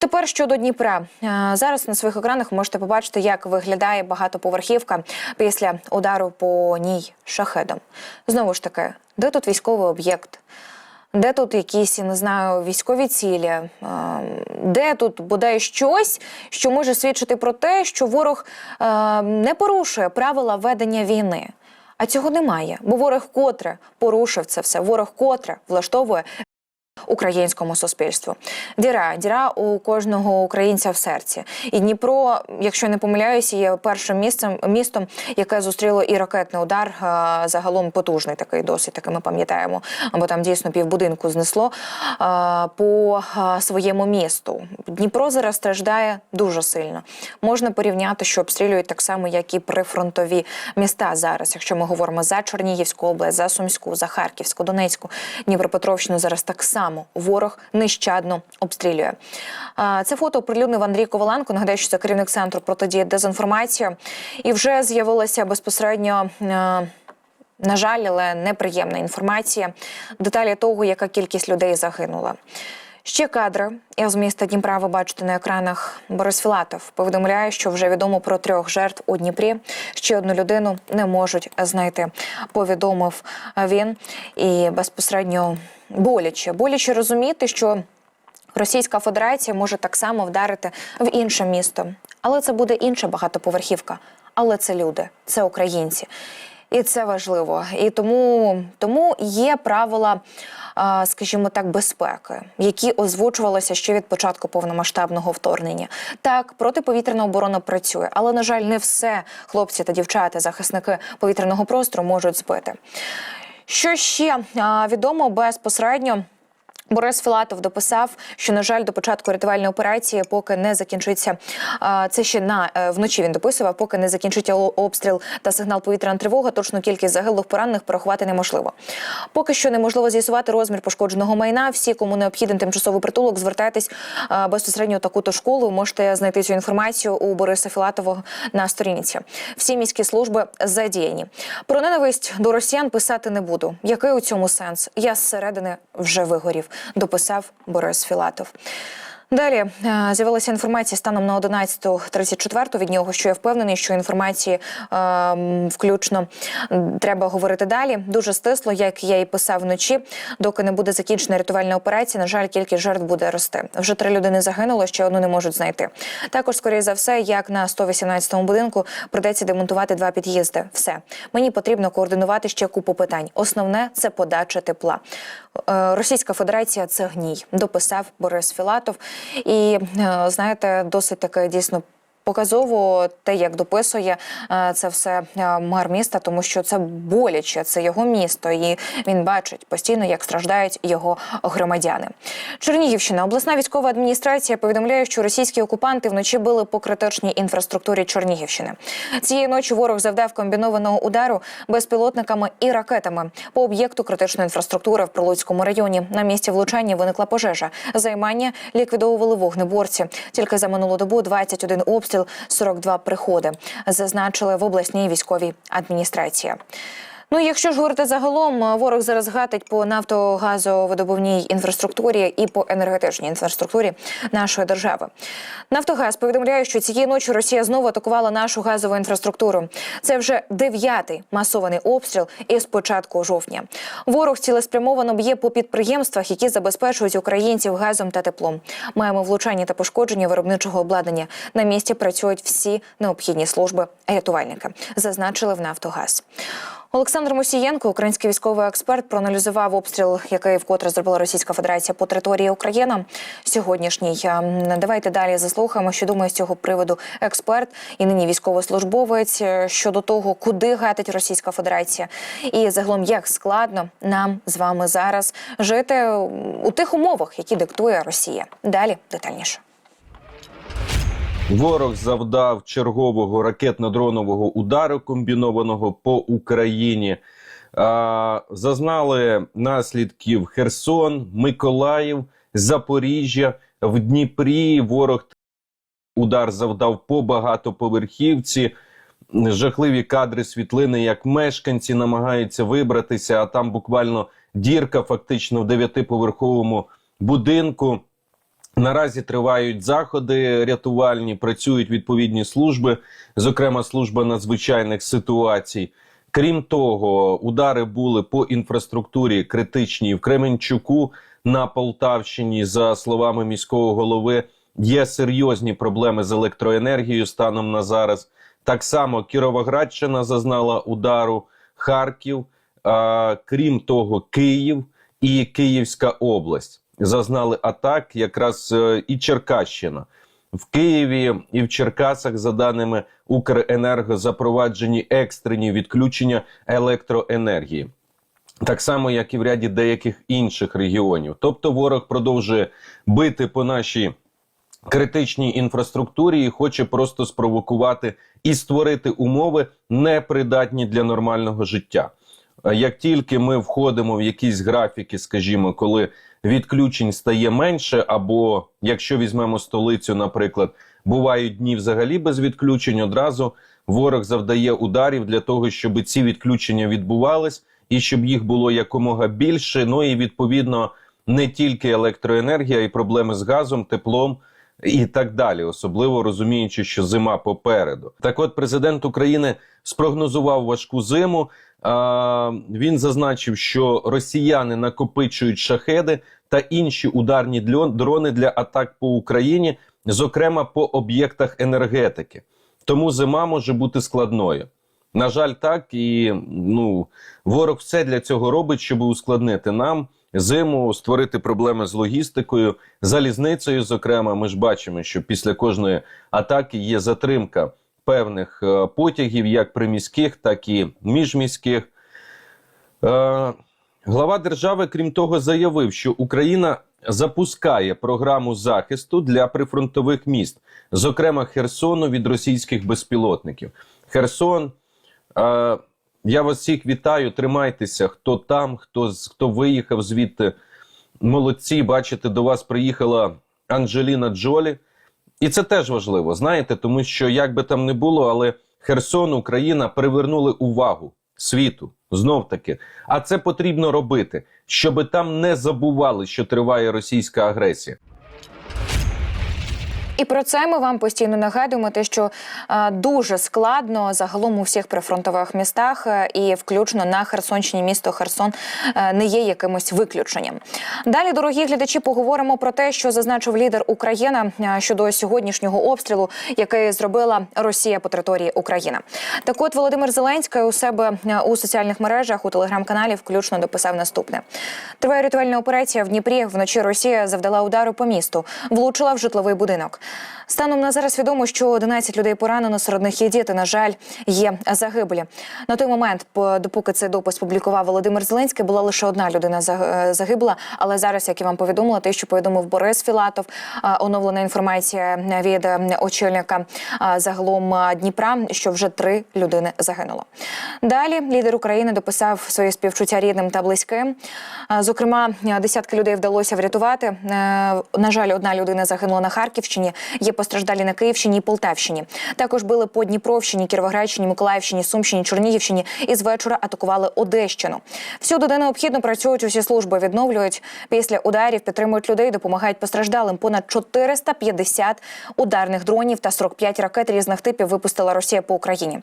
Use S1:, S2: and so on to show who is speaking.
S1: Тепер щодо Дніпра Е, зараз на своїх екранах можете побачити, як виглядає багатоповерхівка після удару по ній шахедом. Знову ж таки, де тут військовий об'єкт? Де тут якісь, не знаю, військові цілі? Е, Де тут бодай щось, що може свідчити про те, що ворог е, не порушує правила ведення війни? А цього немає, бо ворог котре порушив це все. Ворог котре влаштовує українському суспільству. Діра, діра у кожного українця в серці. І Дніпро, якщо не помиляюся, є першим місцем містом, яке зустріло і ракетний удар. е, Загалом потужний такий досить такий ми пам'ятаємо. Бо там дійсно півбудинку знесло е, по е, своєму місту. Дніпро зараз страждає дуже сильно. Можна порівняти, що обстрілюють так само, як і прифронтові міста зараз. Якщо ми говоримо за Чернігівську область, за Сумську, за Харківську, Донецьку, Дніпропетровщину зараз так само ворог нещадно обстрілює. Це фото оприлюднив Андрій Коваленко. Нагадаю, що це керівник центру протидії дезінформації. І вже з'явилася безпосередньо. е, На жаль, але неприємна інформація. Деталі того, яка кількість людей загинула. Ще кадри із міста Дніпра ви бачите на екранах. Борис Філатов повідомляє, що вже відомо про трьох жертв у Дніпрі. Ще одну людину не можуть знайти. Повідомив він і безпосередньо боляче. Боляче розуміти, що Російська Федерація може так само вдарити в інше місто, але це буде інша багатоповерхівка. Але це люди, це українці. І це важливо. І тому, тому є правила, скажімо так, безпеки, які озвучувалися ще від початку повномасштабного вторгнення. Так, протиповітряна оборона працює, але на жаль, не все хлопці та дівчата, захисники повітряного простору можуть збити. Що ще відомо безпосередньо? Борис Філатов дописав, що на жаль, до початку рятувальної операції, поки не закінчиться це ще на е, вночі. Він дописував, поки не закінчиться обстріл та сигнал повітряна тривога. Точну кількість загиблих поранених порахувати неможливо. Поки що неможливо з'ясувати розмір пошкодженого майна. Всі, кому необхідний тимчасовий притулок, звертайтесь безпосередньо у таку-то школу. Можете знайти цю інформацію у Бориса Філатова на сторінці. Всі міські служби задіяні. Про ненависть до росіян писати не буду. Який у цьому сенс? Я зсередини вже вигорів, дописав Борис Філатов. Далі е, з'явилася інформація станом на 11.34 від нього, що я впевнений, що інформації е, включно треба говорити далі. Дуже стисло, як я і писав вночі. Доки не буде закінчена рятувальна операція, на жаль, кількість жертв буде рости. Вже три людини загинуло, ще одну не можуть знайти. Також, скоріше за все, як на 118-му будинку придеться демонтувати два під'їзди. Все мені потрібно координувати ще купу питань. Основне це подача тепла. Е, Російська Федерація це гній, дописав Борис Філатов. І е, знаєте, досить таке дійсно. Показово те, як дописує е, це все е, мер міста, тому що це боляче, це його місто, і він бачить постійно, як страждають його громадяни. Чернігівщина, обласна військова адміністрація повідомляє, що російські окупанти вночі били по критичній інфраструктурі Чернігівщини. Цієї ночі ворог завдав комбінованого удару безпілотниками і ракетами по об'єкту критичної інфраструктури в Прилуцькому районі. На місці влучання виникла пожежа. Займання ліквідовували вогнеборці. Тільки за минулу добу 21 обстріл, 42 приходи. Зазначили в обласній військовій адміністрації. Ну, якщо ж говорити загалом, ворог зараз гатить по нафтогазовидобувній інфраструктурі і по енергетичній інфраструктурі нашої держави. Нафтогаз повідомляє, що цієї ночі Росія знову атакувала нашу газову інфраструктуру. Це вже дев'ятий масований обстріл із початку жовтня. Ворог цілеспрямовано б'є по підприємствах, які забезпечують українців газом та теплом. Маємо влучання та пошкодження виробничого обладнання. На місці працюють всі необхідні служби рятувальники, зазначили в Нафтогаз. Олександр Мусієнко, український військовий експерт, проаналізував обстріл, який вкотре зробила Російська Федерація по території України сьогоднішній. Ем, Давайте далі заслухаємо, що думає з цього приводу експерт і нині військовослужбовець е, щодо того, куди гатить Російська Федерація, і загалом як складно нам з вами зараз жити у тих умовах, які диктує Росія. Далі детальніше.
S2: Ворог завдав чергового ракетно-дронового удару комбінованого по Україні. А, зазнали наслідків Херсон, Миколаїв, Запоріжжя. В Дніпрі ворог удар завдав по багатоповерхівці. Жахливі кадри світлини, як мешканці намагаються вибратися, а там буквально дірка, фактично в дев'ятиповерховому будинку. Наразі тривають заходи рятувальні, працюють відповідні служби, зокрема служба надзвичайних ситуацій. Крім того, удари були по інфраструктурі критичній в Кременчуку на Полтавщині. За словами міського голови, є серйозні проблеми з електроенергією станом на зараз. Так само Кіровоградщина зазнала удару, Харків, а, крім того, Київ і Київська область зазнали атак, якраз е, і Черкащина. В Києві і в Черкасах, за даними Укренерго, запроваджені екстрені відключення електроенергії. Так само, як і в ряді деяких інших регіонів. Тобто ворог продовжує бити по нашій критичній інфраструктурі і хоче просто спровокувати і створити умови непридатні для нормального життя. Як тільки ми входимо в якісь графіки, скажімо, коли відключень стає менше, або якщо візьмемо столицю, наприклад, бувають дні взагалі без відключень, одразу ворог завдає ударів для того, щоб ці відключення відбувались і щоб їх було якомога більше. Ну і відповідно не тільки електроенергія, і проблеми з газом, теплом. І так далі, особливо розуміючи, що зима попереду. Так, от президент України спрогнозував важку зиму. А, він зазначив, що росіяни накопичують шахеди та інші ударні дрони для атак по Україні, зокрема по об'єктах енергетики. Тому зима може бути складною. На жаль, так і ну ворог все для цього робить, щоб ускладнити нам зиму, створити проблеми з логістикою, залізницею. Зокрема, ми ж бачимо, що після кожної атаки є затримка певних е, потягів, як приміських, так і міжміських. Е, глава держави, крім того, заявив, що Україна запускає програму захисту для прифронтових міст, зокрема Херсону від російських безпілотників. Херсон. Я вас всіх вітаю, тримайтеся. Хто там, хто, хто виїхав звідти. Молодці, бачите, до вас приїхала Анджеліна Джолі. І це теж важливо, знаєте, тому що як би там не було, але Херсон, Україна привернули увагу світу знов таки. А це потрібно робити, щоб там не забували, що триває російська агресія.
S1: І про це ми вам постійно нагадуємо, те, що е, дуже складно загалом у всіх прифронтових містах, е, і включно на Херсонщині місто Херсон е, не є якимось виключенням. Далі, дорогі глядачі, поговоримо про те, що зазначив лідер України щодо сьогоднішнього обстрілу, який зробила Росія по території України. Так от Володимир Зеленський у себе у соціальних мережах у телеграм-каналі включно дописав наступне: триває рятувальна операція в Дніпрі. Вночі Росія завдала удару по місту, влучила в житловий будинок. Станом на зараз відомо, що 11 людей поранено, серед них є діти. На жаль, є загиблі. На той момент, по- допоки цей допис публікував Володимир Зеленський, була лише одна людина е, загибла. Але зараз, як я вам повідомила, те, що повідомив Борис Філатов, е, оновлена інформація від очільника е, загалом Дніпра, що вже три людини загинуло. Далі лідер України дописав свої співчуття рідним та близьким. Зокрема, десятки людей вдалося врятувати. На жаль, одна людина загинула на Харківщині. Є постраждалі на Київщині і Полтавщині. Також били по Дніпровщині, Кіровоградщині, Миколаївщині, Сумщині, Чернігівщині і з вечора атакували Одещину. Всюди, де необхідно, працюють усі служби, відновлюють після ударів, підтримують людей, допомагають постраждалим. Понад 450 ударних дронів та 45 ракет різних типів випустила Росія по Україні.